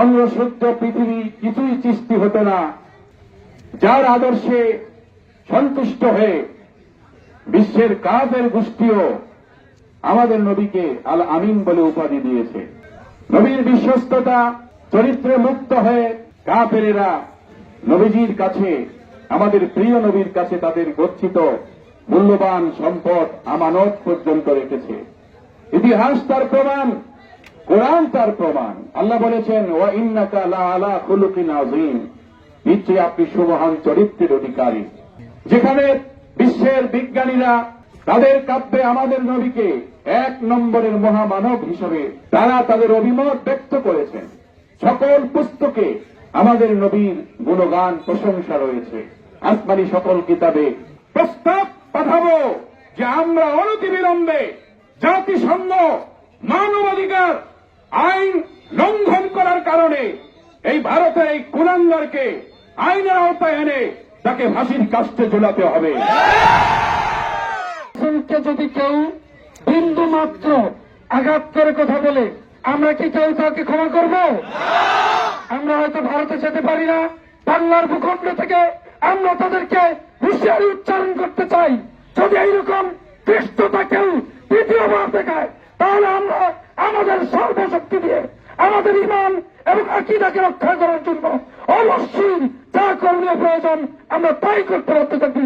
আলো সূর্য পৃথিবী কিছুই সৃষ্টি হতো না। যার আদর্শে সন্তুষ্ট হয়ে বিশ্বের কাজের গোষ্ঠীও আমাদের নবীকে আল আমিন বলে উপাধি দিয়েছে। নবীর বিশ্বস্ততা চরিত্রে মুক্ত হয়ে কাফেরেরা নবীজির কাছে, আমাদের প্রিয় নবীর কাছে তাদের গচ্ছিত মূল্যবান সম্পদ, আমানত পর্যন্ত রেখেছে। ইতিহাস তার প্রমাণ। কোরআন তার প্রমাণ। আল্লাহ বলেছেন ও ইন্নাকা লা আলা খুলুকিন আযীম। নিশ্চয়ই আপনি সুমহান চরিত্রের অধিকারী। যেখানে বিশ্বের বিজ্ঞানীরা তাদের কাব্যে আমাদের নবীকে এক নম্বরের মহামানব হিসেবে তারা তাদের অভিমত ব্যক্ত করেছেন। সকল পুস্তকে আমাদের নবীর গুণগান, প্রশংসা রয়েছে। আসমানি সকল কিতাবে প্রস্তাব পাঠাবো যে আমরা অনতিবিলম্বে জাতিসংঘ মানবাধিকার আইন লঙ্ঘন করার কারণে এই ভারতের এই কুলাঙ্গারকে আইনের আওতায় এনে তাকে ফাঁসির কাস্তে ঝুলাতে হবে। যদি কেউ বিন্দু মাত্র আঘাত করে কথা বলে, আমরা কি কেউ তাকে ক্ষমা করব? আমরা হয়তো ভারতে যেতে পারি না। বাংলার ভূখণ্ড থেকে আমরা তাদেরকে হুঁশিয়ারি উচ্চারণ করতে চাই। যদি এইরকম দৃষ্টতা কেউ দ্বিতীয়বার দেখায়, তাহলে আমরা আমাদের সর্বশক্তি দিয়ে, আমাদের ইমান এবং আকিদাকে রক্ষা করার জন্য অবশ্যই যা করণীয় প্রয়োজন, আমরা তাই করতে বাধ্য থাকব